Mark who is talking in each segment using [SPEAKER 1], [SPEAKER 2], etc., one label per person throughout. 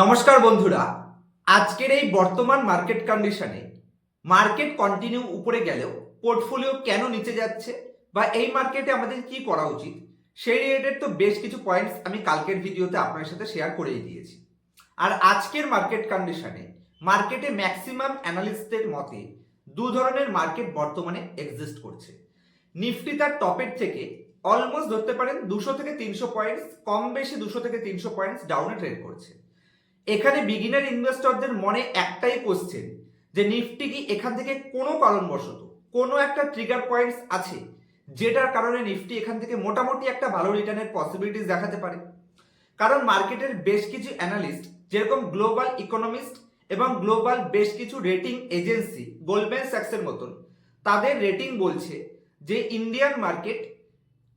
[SPEAKER 1] নমস্কার বন্ধুরা। আজকের এই বর্তমান মার্কেট কন্ডিশনে মার্কেট কন্টিনিউ উপরে গেলেও পোর্টফোলিও কেন নিচে যাচ্ছে বা এই মার্কেটে আমাদের কি করা উচিত, সেই রিলেটেড তো বেশ কিছু পয়েন্টস আমি কালকের ভিডিওতে আপনার সাথে শেয়ার করেই দিয়েছি। আর আজকের মার্কেট কন্ডিশনে মার্কেটে ম্যাক্সিমাম অ্যানালিস্টদের মতে দু ধরনের মার্কেট বর্তমানে এক্সিস্ট করছে। নিফটি তার টপের থেকে অলমোস্ট ধরতে পারেন দুশো থেকে তিনশো পয়েন্টস কম বেশি দুশো থেকে তিনশো পয়েন্টস ডাউনে ট্রেড করছে। এখানে বিগিনার ইনভেস্টরদের মনে একটাই কোশ্চেন যে নিফটি কি এখান থেকে কোনো কারণবশত কোনো একটা ট্রিগার পয়েন্টস আছে, যেটার কারণে নিফটি এখান থেকে মোটামুটি একটা ভালো রিটার্নের পসিবিলিটিস দেখাতে পারে? কারণ মার্কেটের বেশ কিছু অ্যানালিস্ট যেরকম গ্লোবাল ইকোনমিস্ট এবং গ্লোবাল বেশ কিছু রেটিং এজেন্সি গোল্ডম্যান স্যাক্সের মতন, তাদের রেটিং বলছে যে ইন্ডিয়ান মার্কেট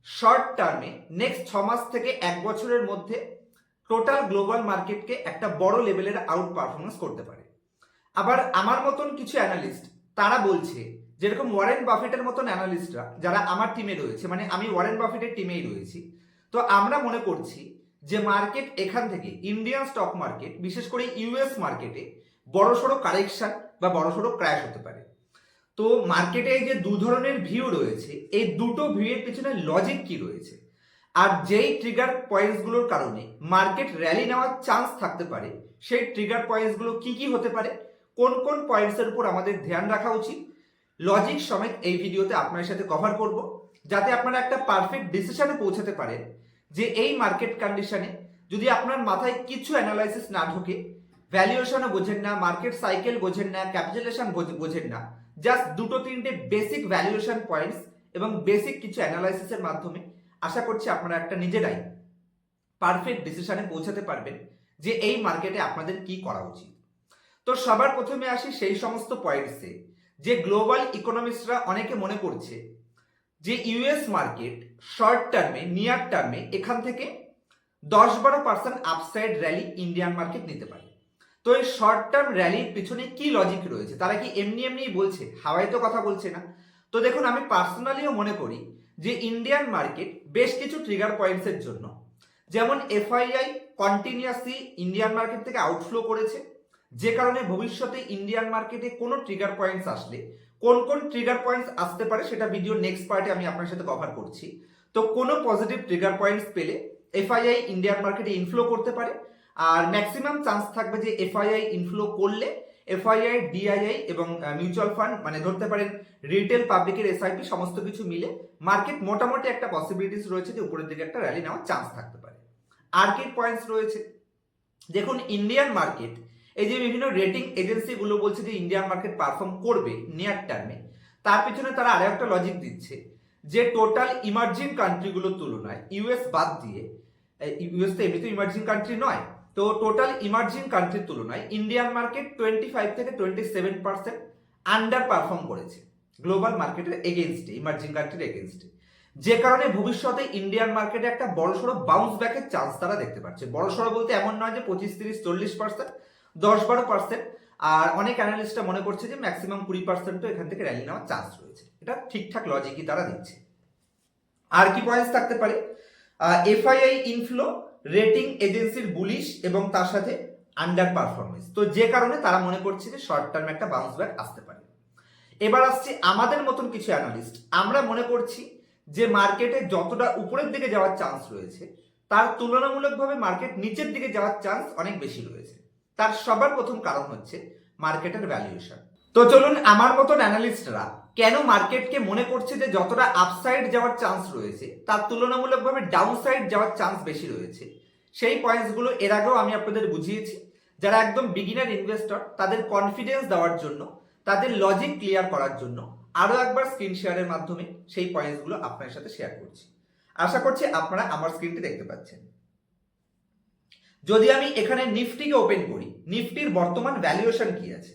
[SPEAKER 1] শর্ট টার্মে নেক্সট ছ মাস থেকে এক বছরের মধ্যে টোটাল গ্লোবাল মার্কেটকে একটা বড় লেভেলের আউট পারফরমেন্স করতে পারে। আবার আমার মতন কিছু অ্যানালিস্ট তারা বলছে, যেরকম ওয়ারেন বাফেটের মতন অ্যানালিস্টরা যারা আমার টিমে রয়েছে মানে আমি ওয়ারেন বাফেটের টিমেই রয়েছি, তো আমরা মনে করছি যে মার্কেট এখান থেকে ইন্ডিয়ান স্টক মার্কেট বিশেষ করে ইউএস মার্কেটে বড়সড় কারেকশন বা বড়সড় ক্র্যাশ হতে পারে। তো মার্কেটে এই যে দু ধরনের ভিউ রয়েছে, এই দুটো ভিউয়ের পিছনে লজিক কি রয়েছে? আর যেই ট্রিগার পয়েন্টসগুলোর কারণে মার্কেট র্যালি নেওয়ার চান্স থাকতে পারে, সেই ট্রিগার পয়েন্টসগুলো কি কি হতে পারে, কোন কোন পয়েন্টসের উপর আমাদের ধ্যান রাখা উচিত লজিক সমেত এই ভিডিওতে আপনার সাথে কভার করব, যাতে আপনারা একটা পারফেক্ট ডিসিশনে পৌঁছাতে পারেন যে এই মার্কেট কন্ডিশনে যদি আপনার মাথায় কিছু অ্যানালাইসিস না ঢোকে ভ্যালুয়েশনও বোঝেন না মার্কেট সাইকেল বোঝেন না ক্যাপিটালেশন বোঝেন না জাস্ট দুটো তিনটে বেসিক ভ্যালুয়েশন পয়েন্টস এবং বেসিক কিছু অ্যানালাইসিসের মাধ্যমে আশা করছি আপনারা একটা নিজেরাই পারফেক্ট ডিসিশনে পৌঁছাতে পারবেন যে এই মার্কেটে আপনাদের কি করা উচিত। তো সবার প্রথমে আসি সেই সমস্ত পয়েন্টসে যে গ্লোবাল ইকোনমিস্টরা অনেকে মনে করছে যে ইউএস মার্কেট শর্ট টার্মে নিয়ার টার্মে এখান থেকে দশ বারো percent upside rally Indian market নিতে পারে। তো এই শর্ট টার্ম র্যালির পিছনে কি লজিক রয়েছে? তারা কি এমনি এমনিই বলছে? হাওয়ায় তো কথা বলছে না। তো দেখুন, আমি পার্সোনালিও মনে করি যে ইন্ডিয়ান মার্কেট বেশ কিছু ট্রিগার পয়েন্টসের জন্য। যেমন এফআইআই কন্টিনিউয়াসলি ইন্ডিয়ান মার্কেট থেকে আউটফ্লো করেছে। যে কারণে ভবিষ্যতে ইন্ডিয়ান মার্কেটে কোনো ট্রিগার পয়েন্টস আসলে, কোন কোন ট্রিগার পয়েন্টস আসতে পারে সেটা ভিডিও নেক্সট পার্টে আমি আপনার সাথে কভার করছি। তো কোনো পজিটিভ ট্রিগার পয়েন্টস পেলে এফআইআই ইন্ডিয়ান মার্কেটে ইনফ্লো করতে পারে। আর ম্যাক্সিমাম চান্স থাকবে যে এফআইআই ইনফ্লো করলে এফআইআই, ডিআইআই এবং মিউচুয়াল ফান্ড মানে ধরতে পারেন রিটেল, পাবলিকের এসআইপি, সমস্ত কিছু মিলে মার্কেট মোটামুটি একটা পসিবিলিটিস রয়েছে যে উপরের দিকে একটা র্যালি নেওয়ার চান্স থাকতে পারে। আর কি পয়েন্টস রয়েছে। দেখুন ইন্ডিয়ান মার্কেট এই যে বিভিন্ন রেটিং এজেন্সিগুলো বলছে যে ইন্ডিয়ান মার্কেট পারফর্ম করবে নিয়ার টার্মে তার পিছনে তারা আরও একটা লজিক দিচ্ছে যে টোটাল ইমার্জিং কান্ট্রিগুলোর তুলনায় ইউএস বাদ দিয়ে ইউএস তো এমনিতে ইমার্জিং কান্ট্রি নয় তো টোটাল ইমার্জিং কান্ট্রির তুলনায় ইন্ডিয়ান মার্কেট টোয়েন্টি ফাইভ থেকে twenty seven percent under perform করেছে গ্লোবাল মার্কেটের এগেনস্টে ইমার্জিং কান্ট্রির এগেনস্টে যে কারণে ভবিষ্যতে ইন্ডিয়ান মার্কেটে একটা বড়সড় বাউন্স ব্যাকের চান্স তারা দেখতে পাচ্ছে। বড়সড় বলতে এমন নয় যে পঁচিশ তিরিশ চল্লিশ পার্সেন্ট দশ বারো পার্সেন্ট আর অনেক অ্যানালিস্টরা মনে করছে যে ম্যাক্সিমাম কুড়ি পার্সেন্টও এখান থেকে র্যালি নেওয়ার চান্স রয়েছে। এটা ঠিকঠাক লজিকই তারা দিচ্ছে। আর কি পয়েন্টস থাকতে পারে? এফআইআই ইনফ্লো রেটিং এজেন্সির বুলিশ এবং তার সাথে আন্ডার পারফরমেন্স তো যে কারণে তারা মনে করছে যে শর্ট টার্মে একটা বাউন্স ব্যাক আসতে পারে। এবার আসছে আমাদের মতন কিছু অ্যানালিস্ট আমরা মনে করছি যে মার্কেটে যতটা উপরের দিকে যাওয়ার চান্স রয়েছে, তার তুলনামূলকভাবে মার্কেট নিচের দিকে যাওয়ার চান্স অনেক বেশি রয়েছে। তার সবার প্রথম কারণ হচ্ছে মার্কেটের ভ্যালুয়েশন তো চলুন আমার মতন অ্যানালিস্টরা কেন মার্কেটকে মনে করছে যে যতটা আপসাইড যাওয়ার চান্স রয়েছে, তার তুলনামূলকভাবে ডাউনসাইড যাওয়ার চান্স বেশি রয়েছে? সেই পয়েন্টসগুলো এর আগেও আমি আপনাদের বুঝিয়েছি। যারা একদম বিগিনার ইনভেস্টর তাদের কনফিডেন্স দেওয়ার জন্য, তাদের লজিক ক্লিয়ার করার জন্য আরও একবার স্ক্রিন শেয়ারের মাধ্যমে সেই পয়েন্টসগুলো আপনার সাথে শেয়ার করছি। আশা করছি আপনারা আমার স্ক্রিনটি দেখতে পাচ্ছেন। যদি আমি এখানে নিফটিকে ওপেন করি, নিফটির বর্তমান ভ্যালুয়েশন কি আছে?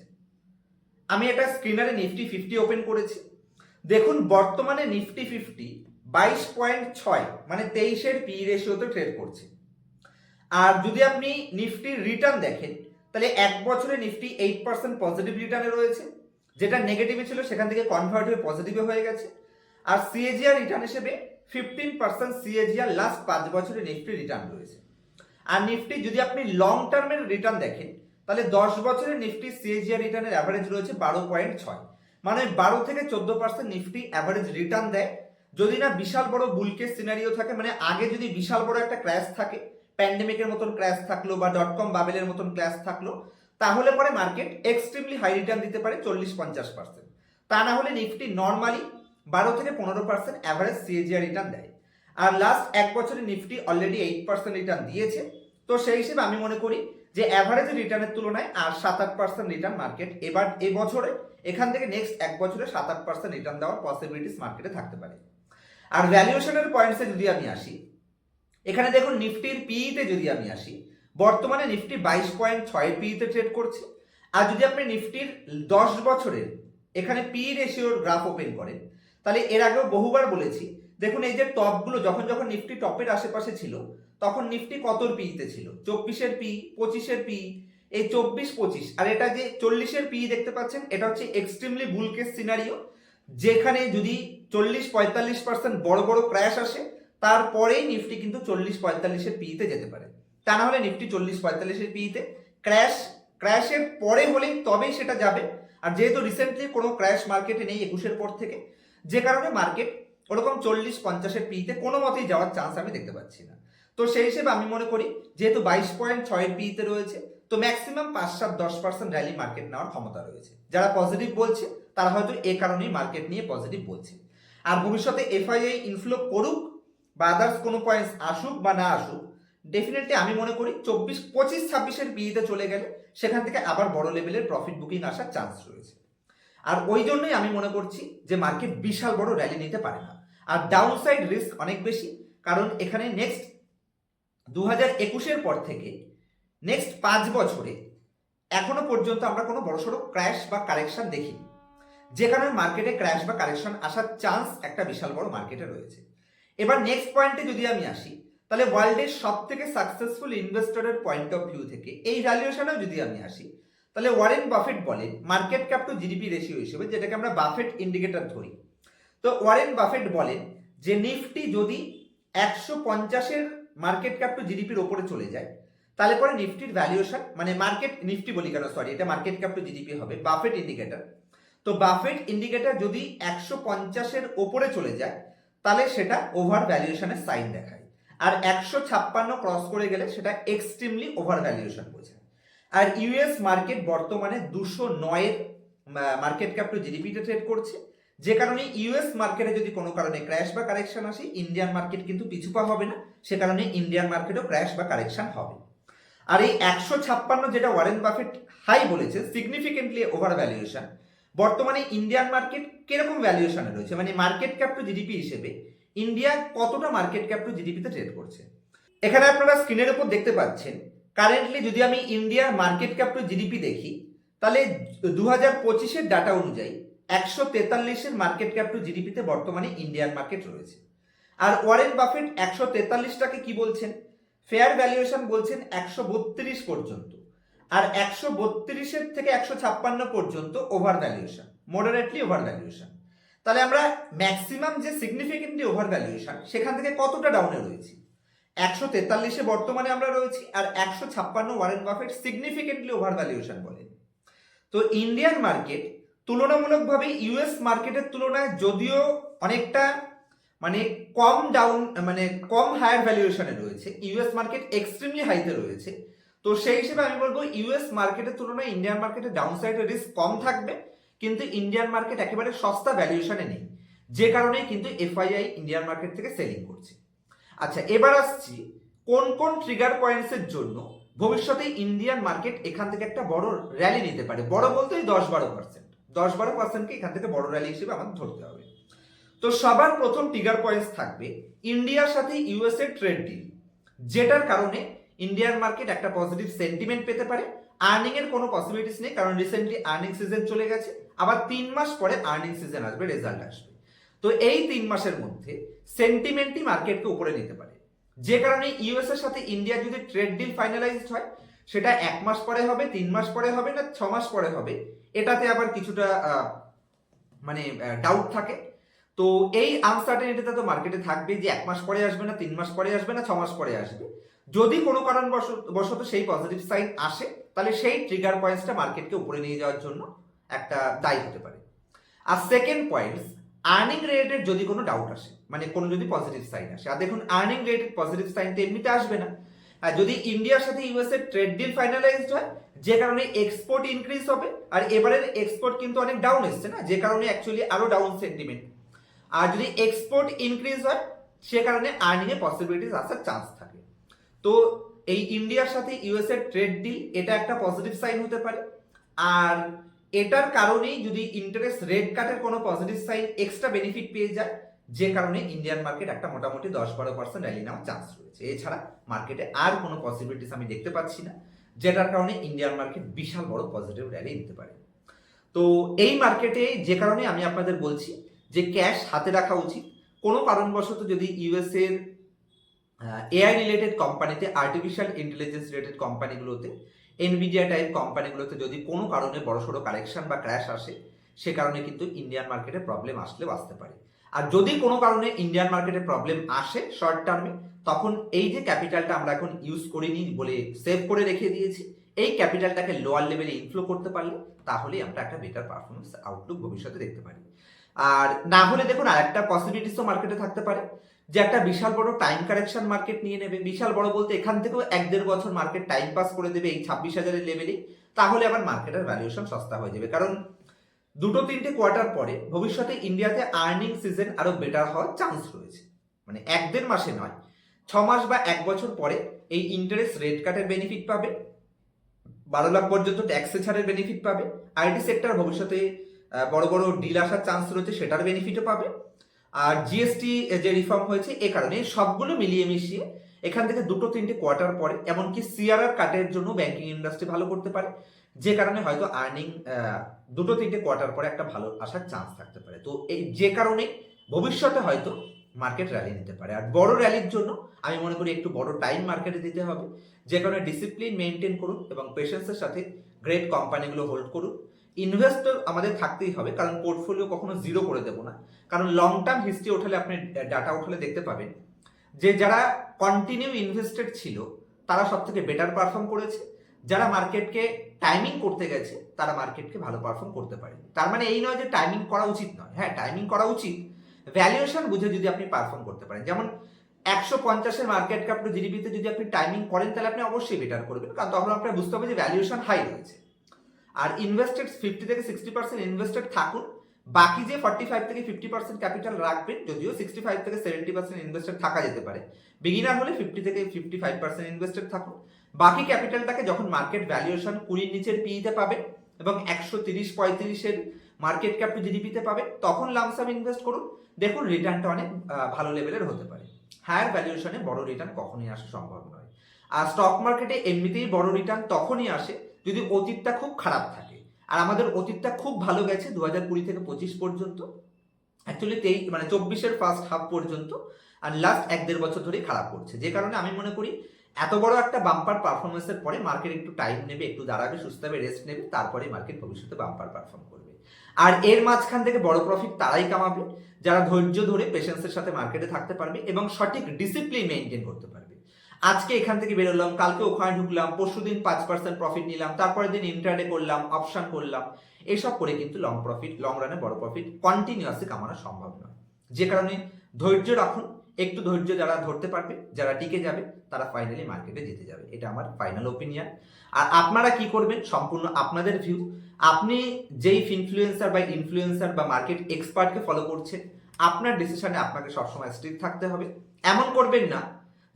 [SPEAKER 1] আমি একটা স্ক্রিনারে নিফটি ফিফটি ওপেন করেছি। দেখুন, বর্তমানে নিফটি ফিফটি বাইশ পয়েন্ট ছয় মানে তেইশের পি রেশিওতে ট্রেড করছে। আর যদি আপনি নিফটির রিটার্ন দেখেন, তাহলে এক বছরে নিফটি এইট পার্সেন্ট পজিটিভ রিটার্নে রয়েছে, যেটা নেগেটিভে ছিল, সেখান থেকে কনভার্ট হয়ে পজিটিভে হয়ে গেছে। আর সিএজিআর রিটার্ন হিসেবে ফিফটিন পার্সেন্ট সিএজিআর লাস্ট পাঁচ বছরে নিফটি রিটার্ন রয়েছে। আর নিফটি যদি আপনি লং টার্মের রিটার্ন দেখেন তাহলে দশ বছরের নিফটি সিএজিআর রিটার্নের অ্যাভারেজ রয়েছে বারো পয়েন্ট ছয়। মানে বারো থেকে চোদ্দ পার্সেন্ট নিফটি অ্যাভারেজ রিটার্ন দেয়। যদি না বিশাল বড় বুলকেস সিনারিও থাকে মানে আগে যদি বিশাল বড় একটা ক্র্যাশ থাকে প্যান্ডেমিকের মতন ক্র্যাশ থাকল বা ডট কম বাবেলের মতন ক্র্যাশ থাকল, তাহলে পরে মার্কেট এক্সট্রিমলি হাই রিটার্ন দিতে পারে চল্লিশ পঞ্চাশ পার্সেন্ট তা না হলে নিফটি নর্মালি বারো থেকে পনেরো পার্সেন্ট অ্যাভারেজ সিএজিআর রিটার্ন দেয়। আর লাস্ট এক বছরে Nifty already eight percent return দিয়েছে। তো সেই হিসেবে আমি মনে করি যে অ্যাভারেজ রিটার্নের তুলনায় আর সাত আট পার্সেন্ট রিটার্ন মার্কেট এবার এ বছরে এখান থেকে নেক্সট এক বছরে সাত আট পার্সেন্ট রিটার্ন দেওয়ার পসিবিলিটিস মার্কেটে থাকতে পারে। আর ভ্যালুয়েশনের পয়েন্টসে যদি আমি আসি, এখানে দেখুন নিফটির পিইতে যদি আমি আসি, বর্তমানে নিফটি বাইশ পয়েন্ট ছয় পিইতে ট্রেড করছে। আর যদি আপনি নিফটির দশ বছরের, এখানে পি রেশিওর গ্রাফ ওপেন করেন, তাহলে এর আগেও বহুবার বলেছি দেখুন, এই যে টপগুলো, যখন যখন নিফটি টপের আশেপাশে ছিল, তখন নিফটি কতর পিইতে ছিল? চব্বিশের পি, পঁচিশের পি, এই চব্বিশ, পঁচিশ। আর এটা যে চল্লিশের পি দেখতে পাচ্ছেন, এটা হচ্ছে এক্সট্রিমলি বুলকেস সিনারিও যেখানে যদি চল্লিশ, পঁয়তাল্লিশ পার্সেন্ট বড় বড় ক্র্যাশ আসে, তারপরেই নিফটি কিন্তু চল্লিশ, পঁয়তাল্লিশের পিতে যেতে পারে। তা না হলে নিফটি চল্লিশ, পঁয়তাল্লিশের পিতে ক্র্যাশ ক্র্যাশের পরে হলেই তবেই সেটা যাবে। আর যেহেতু রিসেন্টলি কোনো ক্র্যাশ মার্কেটে নেই একুশের পর থেকে, যে কারণে মার্কেট ওরকম চল্লিশ পঞ্চাশের পিতে কোনো মতেই যাওয়ার চান্স আমি দেখতে পাচ্ছি না। তো সেই হিসেবে আমি মনে করি, যেহেতু বাইশ পয়েন্ট ছয়ের পিতে রয়েছে, তো ম্যাক্সিমাম পাঁচ সাত দশ পার্সেন্ট র্যালি মার্কেট নেওয়ার ক্ষমতা রয়েছে। যারা পজিটিভ বলছে, তারা হয়তো এ কারণেই মার্কেট নিয়ে পজিটিভ বলছে। আর ভবিষ্যতে এফআইআই ইনফ্লো করুক বা আদার্স কোনো পয়েন্টস আসুক বা না আসুক ডেফিনেটলি আমি মনে করি চব্বিশ, পঁচিশ, ছাব্বিশের পিইতে চলে গেলে সেখান থেকে আবার বড় লেভেলের প্রফিট বুকিং আসার চান্স রয়েছে। আর ওই জন্যই আমি মনে করছি যে মার্কেট বিশাল বড় র্যালি নিতে পারে না। আর ডাউন সাইড রিস্ক অনেক বেশি, কারণ এখানে নেক্সট দু হাজার একুশের পর থেকে নেক্সট পাঁচ বছরে এখনও পর্যন্ত আমরা কোনো বড়সড় ক্র্যাশ বা কারেকশন দেখিনি। যে কারণে মার্কেটে ক্র্যাশ বা কারেকশন আসার চান্স একটা বিশাল বড় মার্কেটে রয়েছে। এবার নেক্সট পয়েন্টে যদি আমি আসি, তাহলে ওয়ার্ল্ডের সব থেকে সাকসেসফুল ইনভেস্টরের পয়েন্ট অফ ভিউ থেকে এই ভ্যালুয়েশনেও যদি আমি আসি, তাহলে ওয়ারেন বাফেট বলেন market cap to GDP ratio হিসেবে, যেটাকে আমরা বাফেট ইন্ডিকেটর ধরি তো ওয়ারেন বাফেট বলেন যে নিফটি যদি একশো পঞ্চাশের মার্কেট ক্যাপ টু জিডিপির ওপরে চলে যায়, তাহলে পরে নিফটির ভ্যালুয়েশন মানে মার্কেট নিফটি বলি কেন সরি এটা মার্কেট ক্যাপ টু জিডিপি হবে, বাফেট ইন্ডিকেটার তো বাফেট ইন্ডিকেটার যদি একশো পঞ্চাশের ওপরে চলে যায়, তাহলে সেটা ওভার ভ্যালুয়েশনের সাইন দেখায়। আর একশো ছাপ্পান্ন ক্রস করে গেলে সেটা এক্সট্রিমলি ওভার ভ্যালুয়েশন বোঝায়। আর ইউএস মার্কেট বর্তমানে দুশো নয়ের মার্কেট ক্যাপ টু জিডিপিতে ট্রেড করছে। যে কারণে ইউএস মার্কেটে যদি কোনো কারণে ক্র্যাশ বা কারেকশন আসে ইন্ডিয়ান মার্কেট কিন্তু পিছুপা হবে না। সে কারণে ইন্ডিয়ান মার্কেটও ক্র্যাশ বা কারেকশন হবে। আর এই একশো ছাপ্পান্ন যেটা ওয়ারেন বাফেট হাই বলেছে সিগনিফিকেন্টলি ওভার ভ্যালুয়েশন বর্তমানে ইন্ডিয়ান মার্কেট কীরকম ভ্যালুয়েশনে রয়েছে? মানে মার্কেট ক্যাপ টু জিডিপি হিসেবে ইন্ডিয়া কতটা মার্কেট ক্যাপ টু জিডিপিতে ট্রেড করছে? এখানে আপনারা স্ক্রিনের উপর দেখতে পাচ্ছেন কারেন্টলি যদি আমি ইন্ডিয়ার মার্কেট ক্যাপ টু জিডিপি দেখি, তাহলে দু হাজার পঁচিশের ডাটা অনুযায়ী একশো তেতাল্লিশের মার্কেট ক্যাপ টু জিডিপিতে বর্তমানে ইন্ডিয়ান মার্কেট রয়েছে। আর ওয়ারেন বাফেট একশো তেতাল্লিশটাকে কি বলছেন? ফেয়ার ভ্যালুয়েশন বলছেন একশো বত্রিশ পর্যন্ত। আর একশো বত্রিশের থেকে একশো ছাপ্পান্ন পর্যন্ত over valuation moderately over valuation তাহলে আমরা ম্যাক্সিমাম যে সিগনিফিকেন্টলি ওভার ভ্যালুয়েশন সেখান থেকে কতটা ডাউনে রয়েছি? একশো তেতাল্লিশে বর্তমানে আমরা রয়েছি আর একশো ছাপ্পান্ন Warren Buffett significantly over valuation বলেন। তো ইন্ডিয়ান মার্কেট তুলনামূলকভাবে ইউএস মার্কেটের তুলনায় যদিও অনেকটা মানে কম ডাউন মানে কম হায়ার ভ্যালুয়েশনে রয়েছে। ইউএস মার্কেট এক্সট্রিমলি হাইতে রয়েছে। তো সেই হিসেবে আমি বলব ইউএস মার্কেটের তুলনায় ইন্ডিয়ান মার্কেটের ডাউন সাইডের রিস্ক কম থাকবে, কিন্তু ইন্ডিয়ান মার্কেট একেবারে সস্তা ভ্যালুয়েশনে নেই। যে কারণেই কিন্তু এফআইআই ইন্ডিয়ান মার্কেট থেকে সেলিং করছে। আচ্ছা এবার আসছি কোন কোন ট্রিগার পয়েন্টসের জন্য ভবিষ্যতে ইন্ডিয়ান মার্কেট এখান থেকে একটা বড় র্যালি নিতে পারে। বড় বলতে দশ বারো পার্সেন্ট দশ বারো পার্সেন্টকে এখান থেকে বড় র্যালি হিসেবে আমাদের ধরতে হবে। তো সবার প্রথম টিগার পয়েন্টস থাকবে ইন্ডিয়ার সাথে ইউএসএ ট্রেড ডিল যেটার কারণে ইন্ডিয়ান মার্কেট একটা পজিটিভ সেন্টিমেন্ট পেতে পারে আর্নিং এর কোনো পসিবিলিটিস নেই, কারণ রিসেন্টলি আর্নিং সিজন চলে গেছে, আবার তিন মাস পরে আর্নিং সিজন আসবে রেজাল্ট আসবে। তো এই তিন মাসের মধ্যে সেন্টিমেন্টই মার্কেটকে উপরে নিতে পারে। যে কারণে ইউএস এর সাথে ইন্ডিয়া যদি ট্রেড ডিল ফাইনালাইজড হয় সেটা এক মাস পরে হবে, তিন মাস পরে হবে না ছ মাস পরে হবে। এটাতে আবার কিছুটা মানে ডাউট থাকে। তো এই আনসার্টেনিটিটা তো মার্কেটে থাকবে যে এক মাস পরে আসবে না, তিন মাস পরে আসবে না, ছ মাস পরে আসবে। যদি কোনো কারণ বশত সেই পজিটিভ সাইন আসে, তাহলে সেই ট্রিগার পয়েন্টসটা মার্কেটকে উপরে নিয়ে যাওয়ার জন্য একটা দায়ী হতে পারে। আর সেকেন্ড পয়েন্টস আর্নিং রিলেটেড যদি কোনো ডাউট আসে মানে কোনো যদি পজিটিভ সাইন আসে, আর দেখুন আর্নিং রিলেটেড পজিটিভ সাইন তো এমনিতে আসবে না। আর যদি ইন্ডিয়ার সাথে ইউএস এর ট্রেড ডিল ফাইনালাইজড হয়, যে কারণে এক্সপোর্ট ইনক্রিজ হবে, আর এবারের এক্সপোর্ট কিন্তু অনেক ডাউন এসছে না, যে কারণে অ্যাকচুয়ালি আরও ডাউন সেন্টিমেন্ট আর যদি এক্সপোর্ট ইনক্রিজ হয়, সে কারণে আর্নিং এ পসিবিলিটিস আসার চান্স থাকে। তো এই ইন্ডিয়ার সাথে ইউএস এর ট্রেড ডিল এটা একটা পজিটিভ সাইন হতে পারে। আর এটার কারণেই যদি ইন্টারেস্ট রেট কাটের কোনো পজিটিভ সাইন এক্সট্রা বেনিফিট পেয়ে যায় যে কারণে ইন্ডিয়ান মার্কেট একটা মোটামুটি দশ বারো পার্সেন্ট র্যালি নেওয়ার চান্স রয়েছে। এছাড়া মার্কেটে আর কোনো পসিবিলিটিস আমি দেখতে পাচ্ছি না, যেটার কারণে ইন্ডিয়ান মার্কেট বিশাল বড় পজিটিভ র্যালি নিতে পারে। তো এই মার্কেটে যে কারণে আমি আপনাদের বলছি যে ক্যাশ হাতে রাখা উচিত। কোনো কারণবশত যদি ইউএস এর এআই রিলেটেড কোম্পানিতে আর্টিফিশিয়াল ইন্টেলিজেন্স রিলেটেড কোম্পানিগুলোতে এনভিডিয়া টাইপ কোম্পানিগুলোতে যদি কোনো কারণে বড়সড় কারেকশন বা ক্র্যাশ আসে, সে কারণে কিন্তু ইন্ডিয়ান মার্কেটে প্রবলেম আসলেও আসতে পারে। আর যদি কোনো কারণে ইন্ডিয়ান মার্কেটে প্রবলেম আসে শর্ট টার্মে তখন এই যে ক্যাপিটালটা আমরা এখন ইউজ করিনি বলে সেভ করে রেখে দিয়েছি, এই ক্যাপিটালটাকে লোয়ার লেভেলে ইনফ্লো করতে পারলে তাহলে আমরা একটা বেটার পারফরমেন্স আউটলুক ভবিষ্যতে দেখতে পারি। আর না হলে দেখুন আর আরেকটা পসিবিলিটিসও মার্কেটে থাকতে পারে, যে একটা বিশাল বড় টাইম কারেকশন মার্কেট নিয়ে নেবে, বিশাল বড় বলতে এখান থেকেও এক দেড় বছর মার্কেট টাইম পাস করে দেবে এই ছাব্বিশ হাজারের লেভেলেই তাহলে আবার মার্কেটের ভ্যালুয়েশন সস্তা হয়ে যাবে। কারণ দুটো তিনটে কোয়ার্টার পরে ভবিষ্যতে ইন্ডিয়াতে আর্নিং সিজন আরও বেটার হওয়ার চান্স রয়েছে। মানে এক দেড় মাসে নয়, ছ মাস বা এক বছর পরে এই ইন্টারেস্ট রেট কাটের বেনিফিট পাবে, বারো লাখ পর্যন্ত ট্যাক্সে ছাড়ের বেনিফিট পাবে আইটি সেক্টর ভবিষ্যতে বড় বড় ডিল আসার চান্স রয়েছে, সেটার বেনিফিটও পাবে। আর জিএসটি যে রিফর্ম হয়েছে, এ কারণে সবগুলো মিলিয়ে মিশিয়ে এখান থেকে দুটো তিনটে কোয়ার্টার পরে এমনকি সিআরআর কাটের জন্য ব্যাংকিং ইন্ডাস্ট্রি ভালো করতে পারে। যে কারণে হয়তো আর্নিং দুটো তিনটে কোয়ার্টার পরে একটা ভালো আসার চান্স থাকতে পারে। তো এই যে কারণে ভবিষ্যতে হয়তো মার্কেট র্যালি নিতে পারে। আর বড় র্যালির জন্য আমি মনে করি একটু বড় টাইম মার্কেটে দিতে হবে। যে কারণে ডিসিপ্লিন মেনটেন করুন এবং পেশেন্সের সাথে গ্রেট কোম্পানিগুলো হোল্ড করুন। ইনভেস্টর আমাদের থাকতেই হবে, কারণ পোর্টফোলিও কখনো জিরো করে দেবো না। কারণ লং টার্ম হিস্ট্রি ওঠালে আপনি ডাটা উঠালে দেখতে পাবেন যে যারা কন্টিনিউ ইনভেস্টেড ছিল, তারা সব থেকে বেটার পারফর্ম করেছে। যারা মার্কেটকে টাইমিং করতে গেছে, তারা মার্কেটকে ভালো পারফর্ম করতে পারে তার মানে এই নয় যে টাইমিং করা উচিত নয়। হ্যাঁ টাইমিং করা উচিত। ভ্যালুয়েশন বুঝে যদি আপনি পারফর্ম করতে পারেন। যেমন একশো পঞ্চাশের মার্কেট ক্যাপ টু জিডিপিতে যদি আপনি টাইমিং করেন, তাহলে আপনি অবশ্যই বেটার করবেন। কারণ তখন আপনার বুঝতে হবে যে ভ্যালুয়েশন হাই রয়েছে। আর ইনভেস্টেড ফিফটি থেকে সিক্সটি পার্সেন্ট ইনভেস্টেড থাকুন। বাকি যে ফর্টি ফাইভ থেকে ফিফটি পার্সেন্ট ক্যাপিটাল রাখবেন, যদিও সিক্সটি ফাইভ থেকে সেভেন্টি পার্সেন্ট ইনভেস্টেড থাকা যেতে পারে। বিগিনার হলে ফিফটি থেকে ফিফটি ফাইভ পার্সেন্ট ইনভেস্টেড থাকুন। বাকি ক্যাপিটালটাকে যখন মার্কেট ভ্যালুয়েশন কুড়ির নিচের পিইতে পাবে এবং একশো তিরিশ পঁয়ত্রিশের মার্কেট ক্যাপ টু জিডিপিতে পাবে, তখন লামসাম ইনভেস্ট করুন। দেখুন রিটার্নটা অনেক ভালো লেভেলের হতে পারে। হায়ার ভ্যালুয়েশনে বড় রিটার্ন কখনই আসা সম্ভব নয়। আর স্টক মার্কেটে এমনিতেই বড় রিটার্ন তখনই আসে যদি অতীতটা খুব খারাপ থাকে। আর আমাদের অতীতটা খুব ভালো গেছে দু হাজার কুড়ি থেকে পঁচিশ পর্যন্ত। অ্যাকচুয়ালি তেই মানে চব্বিশের ফার্স্ট হাফ পর্যন্ত, আর লাস্ট এক দেড় বছর ধরেই খারাপ করছে। যে কারণে আমি মনে করি, এত বড় একটা বাম্পার পারফরমেন্সের পরে মার্কেট একটু টাইম নেবে, একটু দাঁড়াবে, সুস্থ হবে রেস্ট নেবে, তারপরে মার্কেট ভবিষ্যতে বাম্পার পারফর্ম করবে। আর এর মাঝখান থেকে বড় প্রফিট তারাই কামাবে, যারা ধৈর্য ধরে পেশেন্সের সাথে মার্কেটে থাকতে পারবে এবং সঠিক ডিসিপ্লিন মেনটেন করতে পারবে। আজকে এখান থেকে বেরোলাম, কালকে ওখানে ঢুকলাম পরশু দিন পাঁচ পার্সেন্ট প্রফিট নিলাম, তারপরের দিন ইন্টারডে করলাম অপশন করলাম। এসব করে কিন্তু লং প্রফিট লং রানে বড় প্রফিট কন্টিনিউয়াসলি কামানো সম্ভব নয়। যে কারণে ধৈর্য রাখুন, একটু ধৈর্য যারা ধরতে পারবে, যারা টিকে যাবে, তারা ফাইনালি মার্কেটে জিতে যাবে। এটা আমার ফাইনাল ওপিনিয়ন আর আপনারা কি করবেন, সম্পূর্ণ আপনাদের ভিউ আপনি যেই ইনফ্লুয়েন্সার বা ইনফ্লুয়েন্সার বা মার্কেট এক্সপার্টকে ফলো করছেন, আপনার ডিসিশনে আপনাকে সবসময় স্ট্রিক থাকতে হবে। এমন করবেন না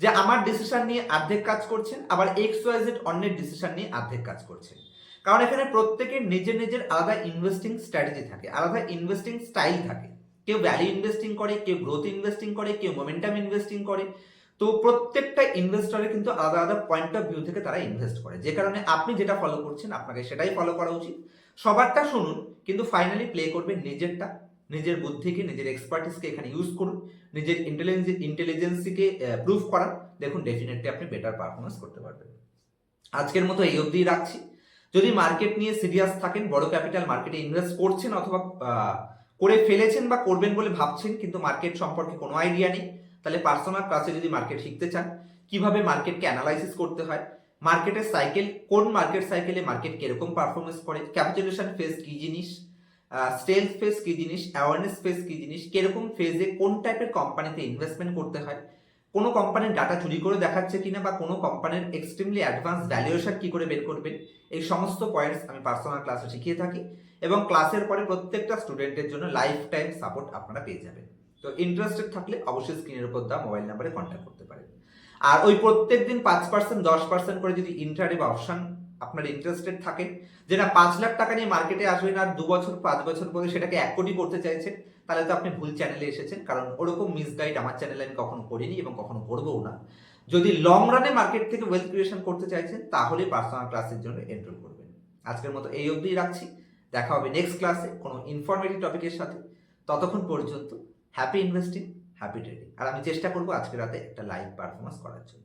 [SPEAKER 1] যে আমার ডিসিশন নিয়ে অর্ধেক কাজ করছেন, আবার এক্স ওয়াই জেড অন্যের ডিসিশন নিয়ে অর্ধেক কাজ করছেন। কারণ এখানে প্রত্যেকের নিজের নিজের আলাদা ইনভেস্টিং স্ট্র্যাটেজি থাকে, আলাদা ইনভেস্টিং স্টাইল থাকে। কেউ ভ্যালু ইনভেস্টিং করে, কেউ গ্রোথ ইনভেস্টিং করে, কেউ মোমেন্টাম ইনভেস্টিং করে। তো প্রত্যেকটা ইনভেস্টরের কিন্তু আলাদা আলাদা পয়েন্ট অফ ভিউ থেকে তারা ইনভেস্ট করে। যে কারণে আপনি যেটা ফলো করছেন, আপনাকে সেটাই ফলো করা উচিত। সবারটা শুনুন, কিন্তু ফাইনালি প্লে করবেন নিজেরটা। নিজের বুদ্ধিকে, নিজের এক্সপার্টিসকে এখানে ইউজ করুন, নিজের ইন্টেলিজেন্স ইন্টেলিজেন্সিকে প্রুভ করান দেখুন ডেফিনেটলি আপনি বেটার পারফরমেন্স করতে পারবেন। আজকের মতো এই অবধি রাখছি। যদি মার্কেট নিয়ে সিরিয়াস থাকেন, বড় ক্যাপিটাল মার্কেটে ইনভেস্ট করছেন অথবা করে ফেলেছেন বা করবেন বলে ভাবছেন, কিন্তু মার্কেট সম্পর্কে কোনো আইডিয়া নেই, তাহলে পার্সোনাল ক্লাসে যদি মার্কেট শিখতে চান, কীভাবে মার্কেটকে অ্যানালাইসিস করতে হয় মার্কেটের সাইকেল কোন মার্কেট সাইকেলে মার্কেট কীরকম পারফরমেন্স করে ক্যাপিটালেশন ফেস কি জিনিস স্টেলথ ফেজ কি জিনিস? অ্যাওয়ারনেস ফেজ কি জিনিস? কীরকম ফেজে কোন টাইপের কোম্পানিতে ইনভেস্টমেন্ট করতে হয়? কোনো কোম্পানির ডাটা চুরি করে দেখাচ্ছে কিনা বা কোনো কোম্পানির এক্সট্রিমলি অ্যাডভান্স ভ্যালুয়েশন কি করে বের করবেন এই সমস্ত পয়েন্টস আমি পার্সোনাল ক্লাসে শিখিয়ে থাকি এবং ক্লাসের পরে প্রত্যেকটা স্টুডেন্টের জন্য লাইফ টাইম সাপোর্ট আপনারা পেয়ে যাবেন। তো ইন্টারেস্টেড থাকলে অবশ্যই স্ক্রিনের উপর দেওয়া মোবাইল নাম্বারে কন্ট্যাক্ট করতে পারেন। আর ওই প্রত্যেক দিন পাঁচ পার্সেন্ট দশ পার্সেন্ট করে যদি ইন্টারে বা অপশন আপনার ইন্টারেস্টেড থাকেন, যেটা পাঁচ লাখ টাকা নিয়ে মার্কেটে আসবেন আর দু বছর, পাঁচ বছর পরে সেটাকে এক কোটি করতে চাইছেন, তাহলে তো আপনি ভুল চ্যানেলে এসেছেন, কারণ ওরকম মিসগাইড আমার চ্যানেলে আমি কখনো করিনি এবং কখনো করবও না। যদি লং রানে মার্কেট থেকে ওয়েলথ ক্রিয়েশন করতে চাইছেন, তাহলে পার্সোনাল ক্লাসের জন্য এনরোল করবেন। আজকের মতো এই অবধি রাখছি। দেখা হবে নেক্সট ক্লাসে কোনো ইনফরমেটিভ টপিকের সাথে। ততক্ষণ পর্যন্ত হ্যাপি ইনভেস্টিং হ্যাপি ট্রেডিং আর আমি চেষ্টা করব আজকে রাতে একটা লাইভ পারফরমেন্স করার জন্য।